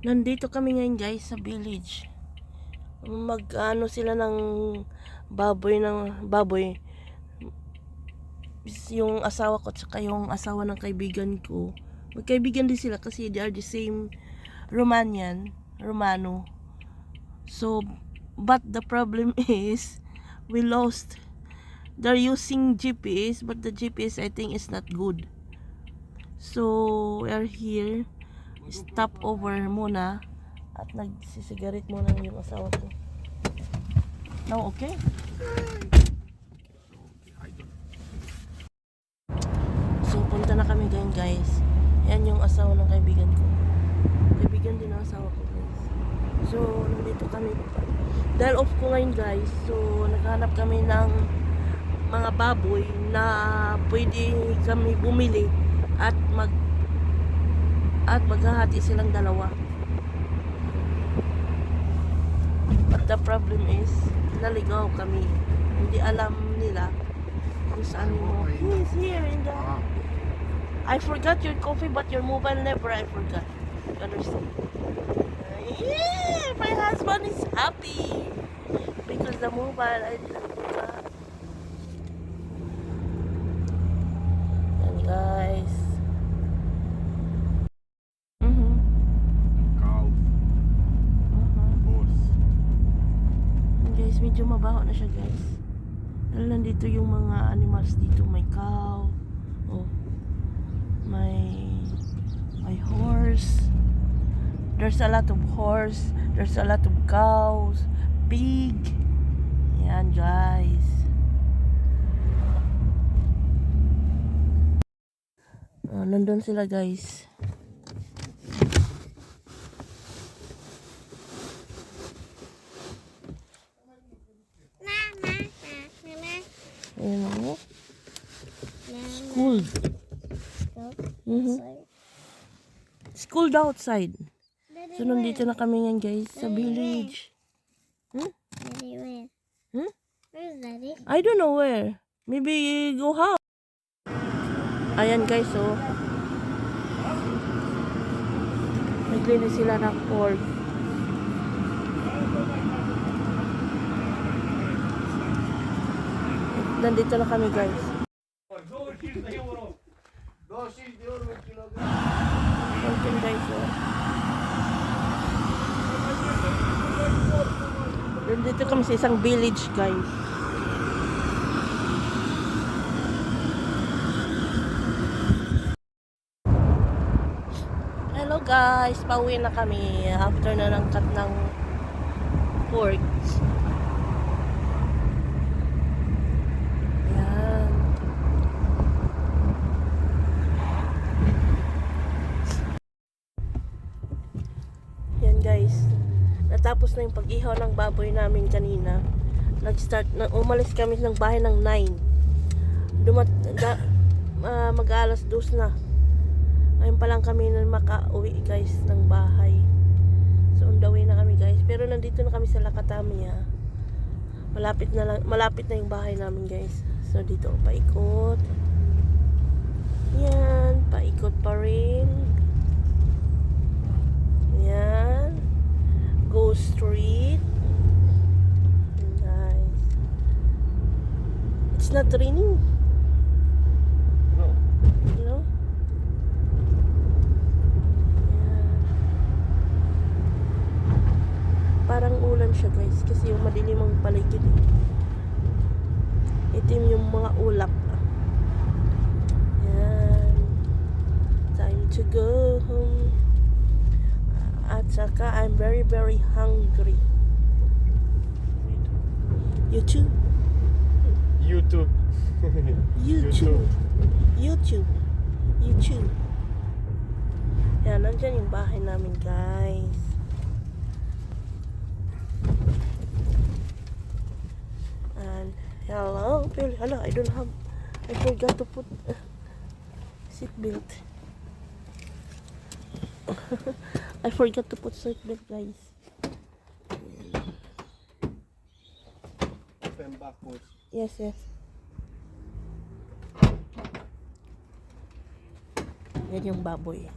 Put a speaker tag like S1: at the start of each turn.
S1: Nandito kami ngayon guys sa village. Mag ano sila ng baboy ng baboy. Yung asawa ko at saka yung asawa ng kaibigan ko. Magkaibigan din sila kasi they are the same Romanian, Romano. So, but the problem is we lost. They're using GPS, but the GPS I think is not good. So, we are here. Stop over muna. At nagsisigarit muna yung asawa ko. Now, okay? So, punta na kami ngayon, guys. Yan yung asawa ng kaibigan ko. Kaibigan din ang asawa ko, guys. So, nandito kami. Dahil off ko ngayon, guys. So, naghanap kami ng mga baboy na pwede kami bumili at mag at maghahati silang dalawa. But the problem is, naligaw kami. Hindi alam nila kung saan mo. He's here in the... I forgot your coffee but your mobile never I forgot. You understand? Yeah, my husband is happy because the mobile I didn't forgot. Yan guys. Mhm.
S2: Cow,
S1: Mhm.
S2: horse.
S1: Yan, guys, medyo mabaho na siya guys. Dahil nandito yung mga animals dito. May cow. Oh. May may horse. There's a lot of horse. There's a lot of cows. Pig. Yan guys. Oh, nandun sila guys. Ayan o. School. Mhm. School outside. So, nandito na kami ngayon guys sa village. Hmm? Hmm? I don't know where. Maybe go house. Ayan guys, oh. Naglinis sila ng pork. Nandito na kami guys. Pumpkin guys, oh. Nandito kami sa isang village guys. Hello guys, pauwi na kami after na ng cut ng pork. Yan. Guys. Natapos na yung pag-ihaw ng baboy namin kanina. Nag-start, na, umalis kami ng bahay ng 9. Dumat, da, ah, mag-alas 2 na. Ngayon pa lang kami na makauwi guys ng bahay. So on the way na kami guys. Pero nandito na kami sa Lakatami ah. Malapit na lang, malapit na yung bahay namin guys. So dito paikot. Yan, paikot pa rin. Yan. Go street. Nice. It's not raining,
S2: No.
S1: you know? Yan. Parang ulan siya guys kasi yung madilim ang paligid. eh. Itim yung mga ulap. Yan. Time to go home. At saka I'm very very hungry. You too?
S2: YouTube.
S1: YouTube. YouTube. YouTube. Yan, nandyan yung bahay namin, guys. And, hello, Phil. Hello, I don't have, I forgot to put uh, seat belt. I forgot to put seat belt, guys. Yes, yes. Yan yung baboy.